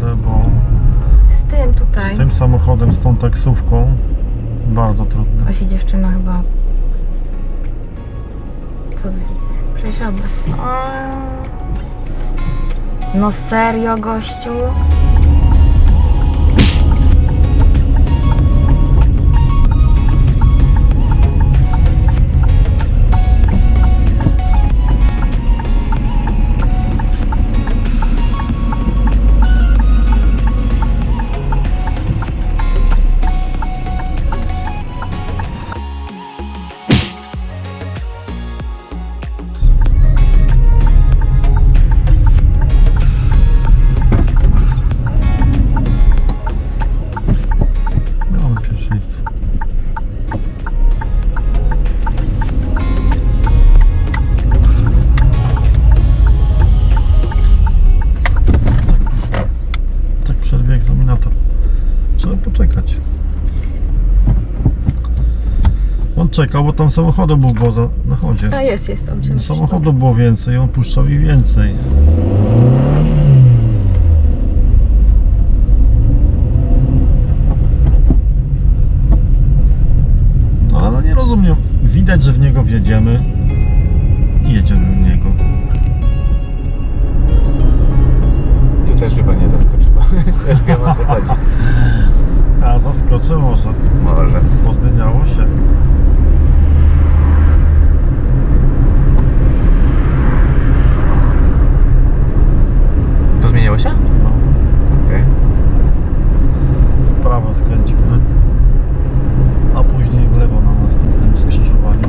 naprawdę, bo Z tym tutaj. z tym samochodem, z tą taksówką bardzo trudne. To się dziewczyna chyba... Co tu się dzieje? Przesiada. No serio, gościu? Czekał, bo tam samochodu był było za, na chodzie. A jest, jest. Dobrze. Samochodu było więcej, on puszczał i więcej. No ale nie rozumiem. Widać, że w niego wjedziemy i jedziemy w niego. Tu też chyba nie zaskoczyło. Też wiem o co chodzi. A zaskoczę może. Może. Pozmieniało się. To zmieniło się? No, Okej. w prawo skręcimy. A później w lewo na następnym skrzyżowaniu.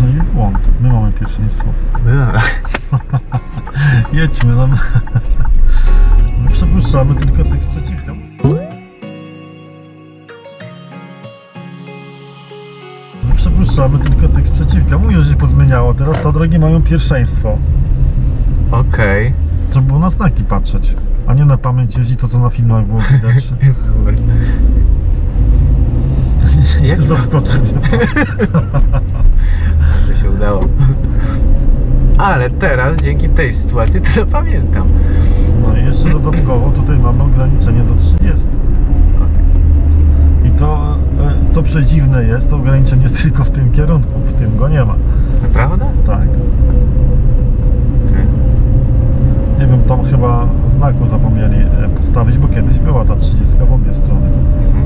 No i błąd. My mamy pierwszeństwo. Była. Jedźmy nam. My przepuszczamy tylko tych z przeciwka. My przepuszczamy tylko tych z przeciwka. Mówię, że się pozmieniało. Teraz te drogi mają pierwszeństwo. Okej. Trzeba było na znaki patrzeć, a nie na pamięć jeździć to, co na filmach było widać. Dobra. Jak? Zaskoczy mnie. To. Ale teraz, dzięki tej sytuacji, to zapamiętam. No i jeszcze dodatkowo tutaj mamy ograniczenie do 30. I to, e, co przedziwne jest, to ograniczenie jest tylko w tym kierunku, w tym go nie ma. Naprawdę? Tak. Nie wiem, tam chyba znaku zapomnieli e, postawić, bo kiedyś była ta 30 w obie strony. Mhm.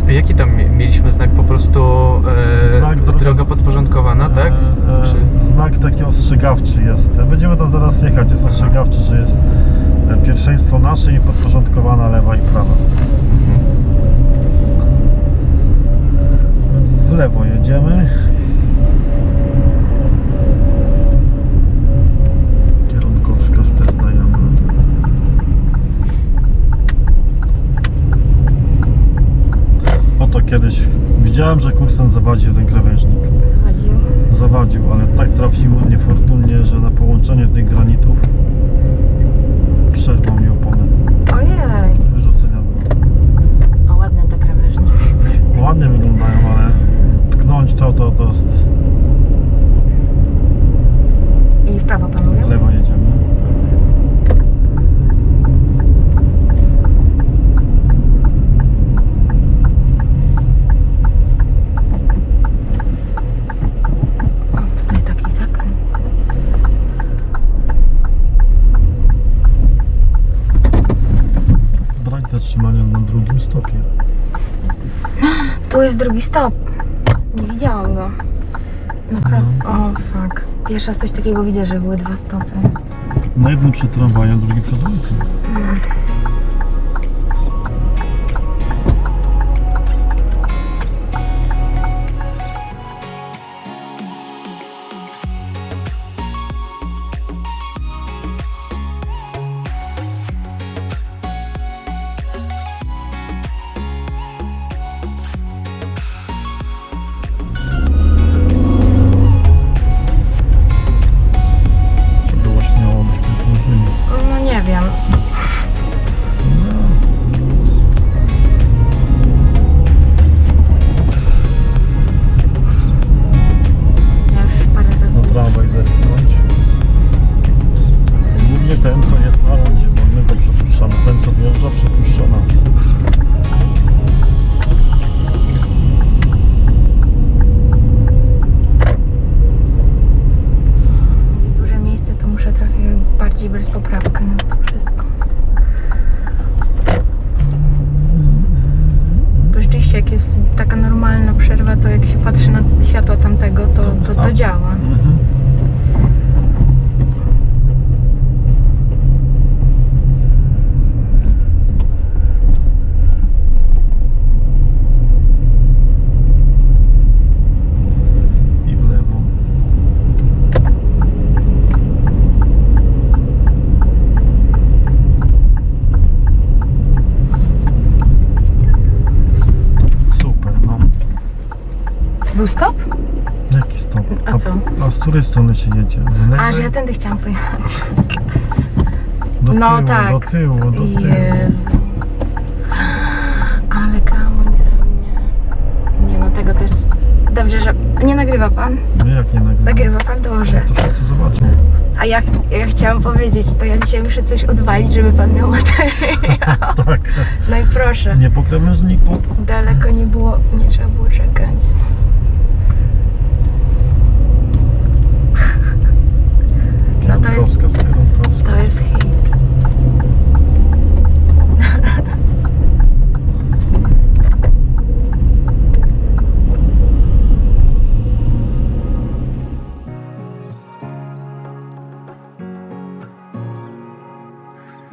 A Jaki tam mi- mieliśmy znak po prostu e, Znak droga- droga podporządkowana, tak? E, e, Czy... Znak taki ostrzegawczy jest. Będziemy tam zaraz jechać. Jest ostrzegawczy, że jest e, pierwszeństwo nasze i podporządkowana lewa i prawa. W lewo jedziemy. Kierunkowskaz też dajemy. Oto kiedyś widziałem, że kursant zawadził ten krawężnik Zawadził. zawadził, ale tak trafił niefortunnie, że na połączenie tych granitów przerwał mi oponę. Ojej. Wyrzucenia było. A ładne te krawężniki. Ładnie wyglądają, ale tknąć to, to, to jest I w prawo pan mówił? w lewo jedziemy. O, tutaj taki zakręt. Brać zatrzymania na drugim stopie. Tu jest drugi stop. Nie widziałam go. Naprawdę. O, fuck. Pierwszy raz coś takiego widzę, że były dwa stopy. Na jednym przed tramwajem, drugi przed ulicą. bardziej to, działa. Mhm. I w lewo. Super, no. Był stop? Jaki stop? A co? A z której strony się jedzie? Z lewej? A, że ja tędy chciałam pojechać. Do No tyłu, tak. do tyłu, do tyłu. Jezu. Ale kamuń ze mnie. Nie no, tego też... Dobrze, że... Nie nagrywa pan? No jak nie nagrywa? Nagrywa pan? Dobrze. To wszyscy zobaczą. A ja, ja chciałam powiedzieć, to ja dzisiaj muszę coś odwalić, żeby pan miał materiał. Tak. No i proszę. Nie po krawężniku. Daleko nie było, nie trzeba było czekać. To jest, z kierunkowska. to jest hit.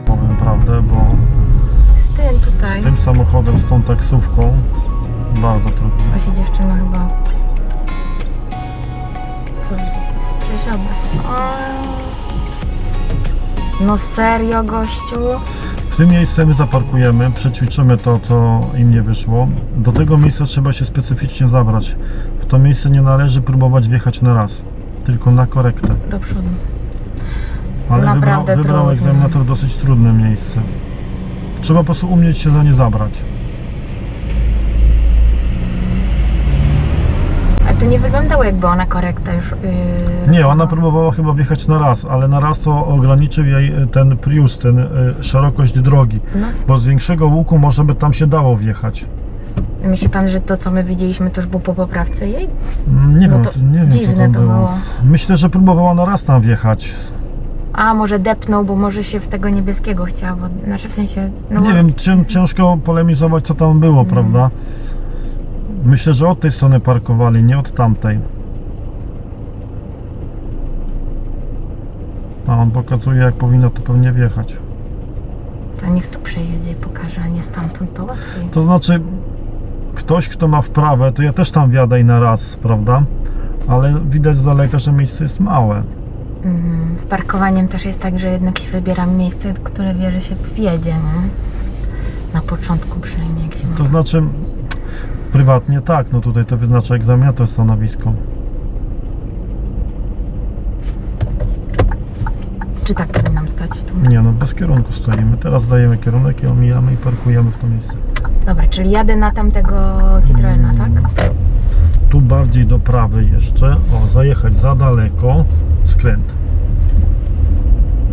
Powiem prawdę, bo Z tym tutaj. z tym samochodem, z tą taksówką bardzo trudno. A się dziewczyna chyba. Co? Przesiadła. No serio, gościu? W tym miejscu my zaparkujemy, przećwiczymy to, co im nie wyszło. Do tego miejsca trzeba się specyficznie zabrać. W to miejsce nie należy próbować wjechać na raz, tylko na korektę. Do przodu. Ale wybrał, Naprawdę wybrał trudne. egzaminator dosyć trudne miejsce. Trzeba po prostu umieć się za nie zabrać. A to nie wyglądało jakby ona korekta już. Yy, Nie, ona próbowała chyba wjechać na raz, ale na raz to ograniczył jej e, ten Prius, ten e, szerokość drogi. No. Bo z większego łuku może by tam się dało wjechać. Myśli pan, że to co my widzieliśmy to już było po poprawce jej? Nie No wiem, to nie wiem co dziwne tam to było. było. Myślę, że próbowała na raz tam wjechać. A może depnął, bo może się w tego niebieskiego chciała. Bo, znaczy w sensie. No nie bo- wiem, cię, ciężko polemizować co tam było, Mm. prawda? Myślę, że od tej strony parkowali, nie od tamtej. A on pokazuje jak powinno to pewnie wjechać. To niech tu przejedzie i pokaże, a nie stamtąd to łatwiej. To znaczy, ktoś, kto ma wprawę, to ja też tam wjadę i na raz, prawda? Ale widać z daleka, że miejsce jest małe. Mhm. Z parkowaniem też jest tak, że jednak się wybieram miejsce, które wie, że się wjedzie, nie? Na początku przynajmniej, jak się ma. To znaczy, prywatnie tak, no tutaj to wyznacza egzaminator stanowisko. Czy tak powinnam stać tu? Nie no, bez kierunku stoimy. Teraz dajemy kierunek i omijamy i parkujemy w to miejsce. Dobra, czyli jadę na tamtego Citroena, tak? Tu bardziej do prawej jeszcze. O, zajechać za daleko. Skręt.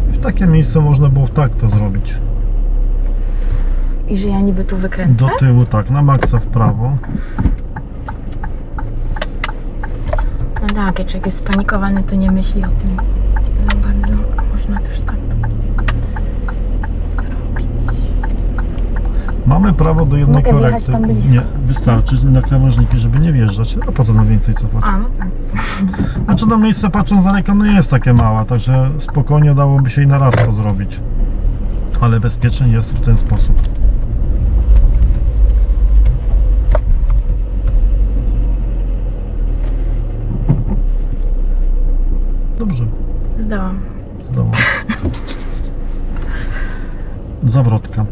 I w takie miejsce można było tak to zrobić. I że ja niby tu wykręcę? Do tyłu tak, na maksa w prawo. No tak, jak człowiek jest spanikowany, to nie myśli o tym za bardzo. Można też tak to zrobić. Mamy prawo do jednej Mogę wjechać korekty. tam blisko. Nie, wystarczy na krawężniki, żeby nie wjeżdżać. A po co nam więcej cofać? A, no tak. Znaczy to miejsce patrząc z daleka no jest takie małe, także spokojnie dałoby się i na raz to zrobić. Ale bezpiecznie jest w ten sposób. Dobrze, Zdałam. zdało. Zawrotka.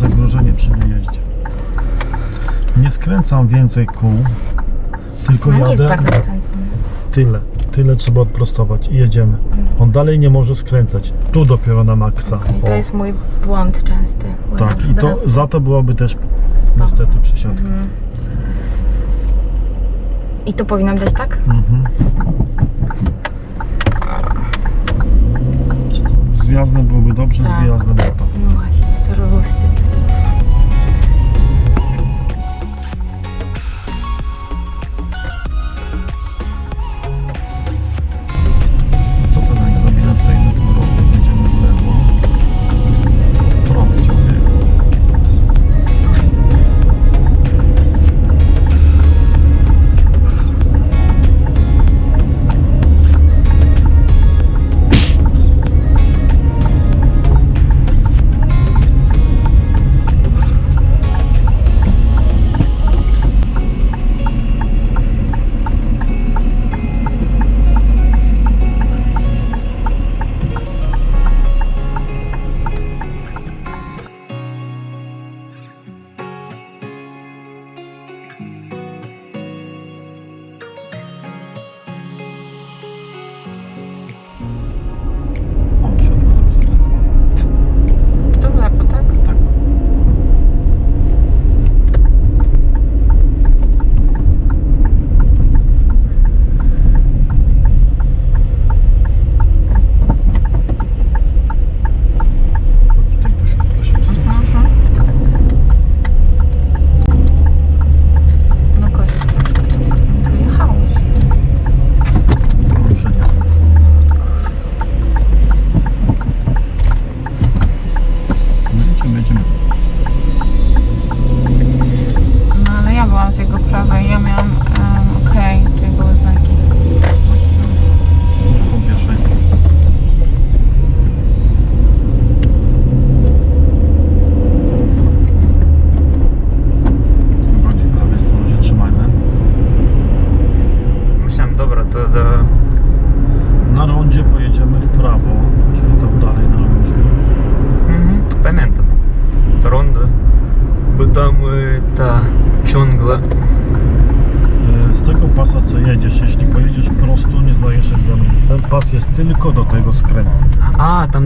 Zagrożenie przy wyjeździe. Nie skręcam więcej kół, tylko No nie jest jadę bardzo skręcony. tyle. Tyle trzeba odprostować i jedziemy. On dalej nie może skręcać. Tu dopiero na maksa. To O, jest mój błąd częsty. bo ja tak, i to za to byłoby też niestety przesiadka. Mhm. I tu powinnam dać tak? Mhm. Z wjazdem byłoby dobrze. przed Tak. wyjazdem.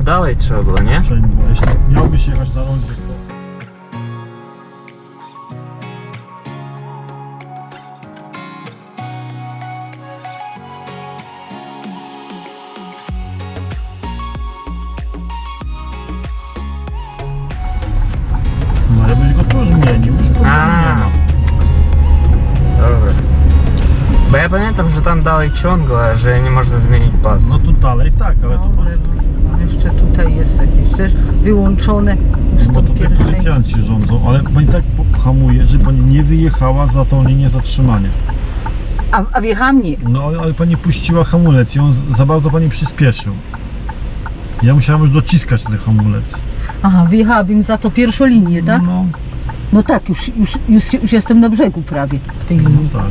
Tam dalej trzeba było, nie? Przejmuj. Jeśli miałbyś jechać na rondzie, to No ja byś go tu zmienił, już problemu A. nie ma. Dobra. Bo ja pamiętam, że tam dalej ciągle, że nie można zmienić pasu. No tu dalej tak, ale No, tu masz... jeszcze tutaj jest jakieś też wyłączone Bo stop tutaj policjanci rządzą, ale pani tak po- hamuje, że pani nie wyjechała za tą linię zatrzymania. A, a wjechałam nie. No ale pani puściła hamulec i on z- za bardzo pani przyspieszył. Ja musiałem już dociskać ten hamulec. Aha, wyjechałabym za to pierwszą linię, tak? No, No tak, już, już, już, już jestem na brzegu prawie w tej linii. no tak.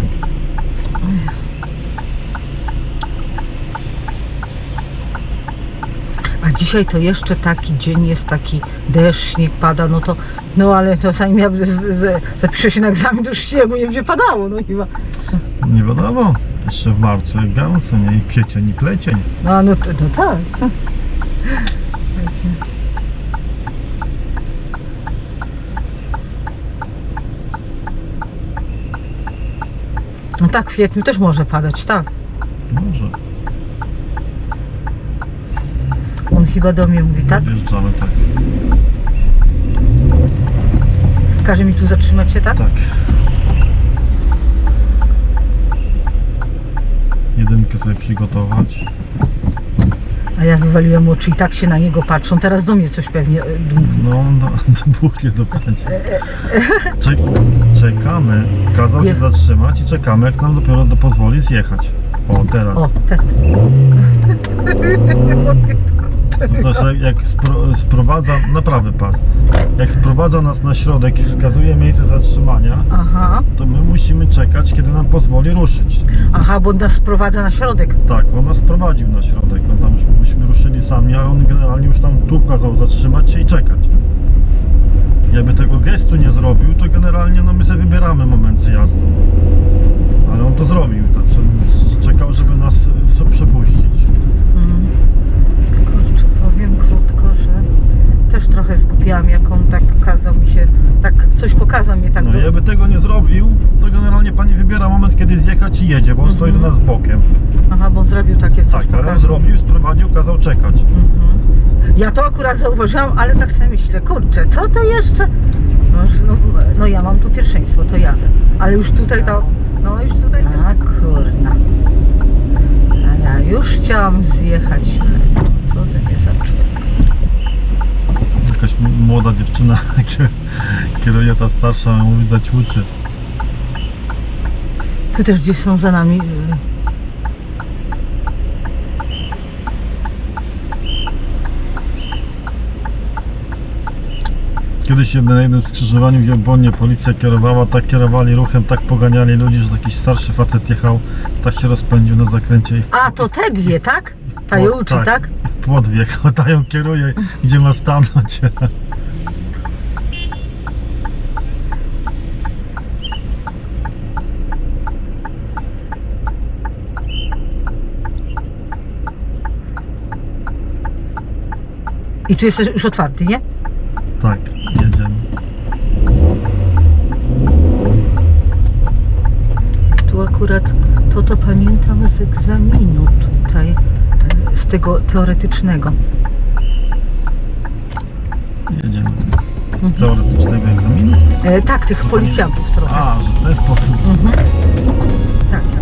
A dzisiaj to jeszcze taki dzień jest, taki deszcz, śnieg pada, no to, no ale to zanim ja zapiszę się na egzamin, to już śniegu nie będzie padało, no chyba. Nie wiadomo. Jeszcze w marcu jak gorąco, nie? I kwiecień i plecień. No, no, to, no tak. No tak, w kwietniu też może padać, tak. Może. On chyba do mnie mówi, tak? Wjeżdżamy tak. Każe mi tu zatrzymać się, tak? Tak. Jedynkę sobie przygotować. A ja wywaliłem oczy i tak się na niego patrzą. Teraz do mnie coś pewnie e, dmuchnie. No, no dobuchnie do końca. Czek czekamy. Kazał się zatrzymać i czekamy, jak nam dopiero do pozwoli zjechać. O, teraz. O, tak. jak- jak spro, sprowadza, na prawy pas, jak sprowadza nas na środek i wskazuje miejsce zatrzymania, Aha, to my musimy czekać, kiedy nam pozwoli ruszyć. aha, bo nas sprowadza na środek. Tak, on nas prowadził na środek, on tam, myśmy ruszyli sami, ale on generalnie już tam tu kazał zatrzymać się i czekać. Jakby tego gestu nie zrobił, to generalnie no my sobie wybieramy moment zjazdu. Ale on to zrobił, to czekał, żeby nas e, przepuścić. Mm. Kurczę, powiem krótko, że też trochę zgubiłam, jak on tak kazał mi się, tak coś pokazał mnie tak No do jakby tego nie zrobił, to generalnie pani wybiera moment, kiedy zjechać i jedzie, bo on stoi do nas bokiem. Aha, bo on zrobił takie coś. Tak, ale on zrobił, sprowadził, kazał czekać. Mhm. Ja to akurat zauważyłam, ale tak sobie myślę, kurczę, co to jeszcze? No, no, no ja mam tu pierwszeństwo, to jadę. Ale już tutaj to, no już tutaj... A kurna. A ja już chciałam zjechać. Co ze mnie za człowiek? Jakaś m- młoda dziewczyna kie- kieruje ta starsza, ją widać uczy. Tu też gdzieś są za nami... y, Kiedyś na jednym skrzyżowaniu w Jabłonie policja kierowała, tak kierowali ruchem, tak poganiali ludzi, że taki starszy facet jechał, tak się rozpędził na zakręcie i w, A, to te dwie, tak? Ta ją uczy, tak? i w płot wjechał, ta ją kieruje, gdzie ma stanąć. I tu jest już otwarty, nie? Tak, jedziemy. Tu akurat to to pamiętam z egzaminu tutaj, e, z tego teoretycznego. Jedziemy. Z teoretycznego egzaminu? E, tak, tych policjantów trochę. A, że w ten sposób. Mhm. Tak,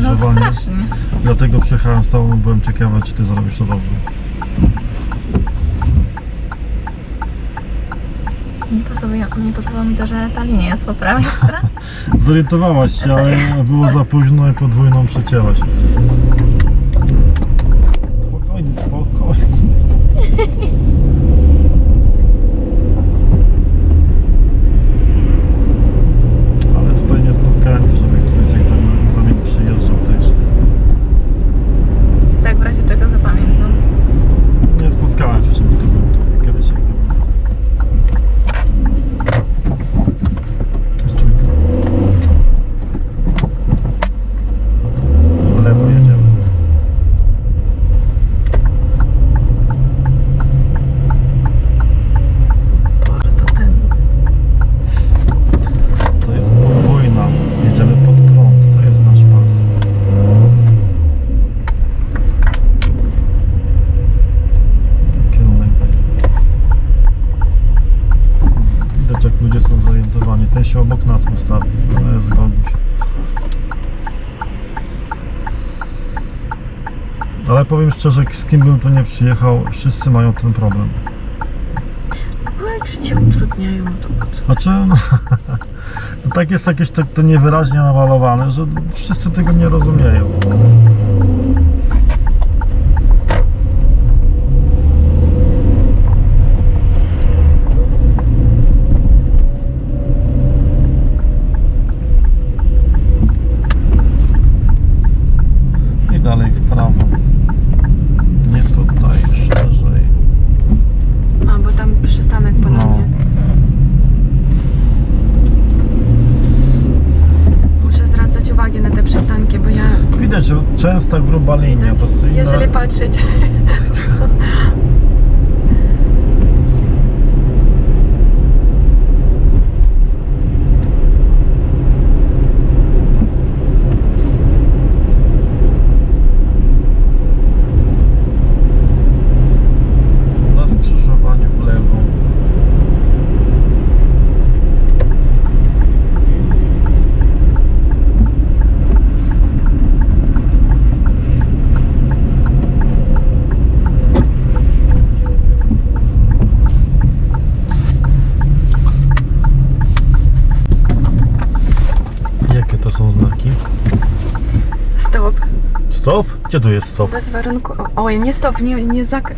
zmyłkowe No strasznie. Dlatego przyjechałem z tobą, byłem ciekawy, czy ty zrobisz to dobrze. Nie pasowało, nie pasowało mi to, że ta linia jest po prawej stronie. Zorientowałaś się, ale było za późno i podwójną przecięłaś. Spokojnie, spokojnie. Ale tutaj nie spotkałem się, żeby któryś z egzamin- z nami przyjeżdżał też. Tak w razie czego zapamiętam. Nie spotkałem się, żeby tu był tu kiedyś egzamin. Jest trójka. W lewo jedziemy. Boże, to ten. To jest podwójna. Jedziemy pod prąd. To jest nasz pas. Kierunek B. Widać jak ludzie są zorientowani. Ten się obok nas ustawił. Ale zgodził się. Ale powiem szczerze, z kim bym tu nie przyjechał, wszyscy mają ten problem. Bo jak życie utrudniają, no to co? Znaczy, no, no tak jest jakieś tak to niewyraźnie namalowane, że wszyscy tego nie rozumieją. I dalej w prawo. Nie tutaj, szerzej. A, bo tam przystanek No. ponownie. Muszę zwracać uwagę na te przystanki, bo ja Widać, że częsta gruba linia. To jest inna- jeżeli patrzeć Gdzie tu jest stop? Bez warunku. Oj, nie stop, nie, nie zak...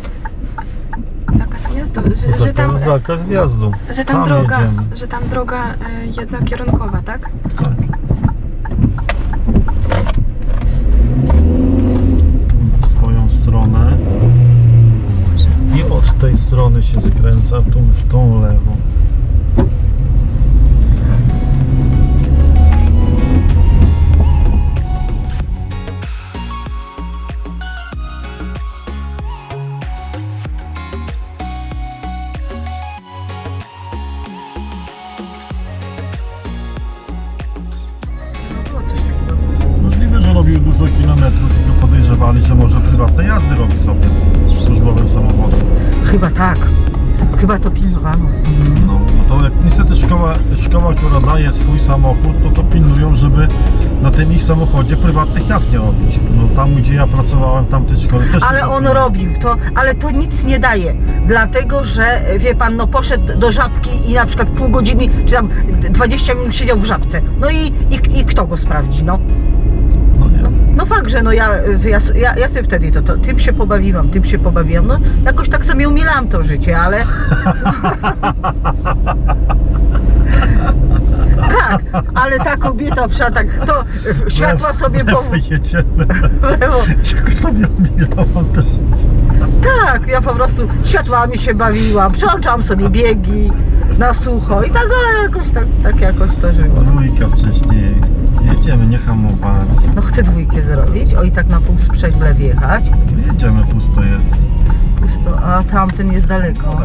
zakaz wjazdu. Że, że tam, Zakaz, zakaz wjazdu. że tam, droga, jedziemy. że tam droga e, jednokierunkowa, tak? Tak. Tu w swoją stronę. I od tej strony się skręca tu w tą lewą. Podejrzewali, że może prywatne jazdy robi sobie z służbowym samochodem. Chyba tak. Chyba to pilnowano. No, no to jak niestety szkoła, szkoła, która daje swój samochód, no to pilnują, żeby na tym ich samochodzie prywatnych jazd nie robić. No tam, gdzie ja pracowałem tamtej szkole też Ale nie on robiłem. robił to, ale to nic nie daje. Dlatego, że wie pan, no poszedł do żabki i na przykład pół godziny, czy tam 20 minut siedział w żabce. No i, i, i kto go sprawdzi, no? No fakt, że no ja, ja, ja, ja sobie wtedy to, to tym się pobawiłam, tym się pobawiłam. No jakoś tak sobie umilałam to życie, ale. tak, ale ta kobieta tak, to e, światła sobie po. Jedziemy. w lewo. Jakoś sobie omijałam też. Tak, ja po prostu światłami się bawiłam, przełączałam sobie biegi na sucho i tak o, jakoś tak, tak jakoś to żyło. Dwójka wcześniej. Jedziemy, nie hamować. No chcę dwójkę zrobić, o i tak na pół sprzęgle wjechać. Jedziemy, pusto jest. Pusto, a tamten jest daleko.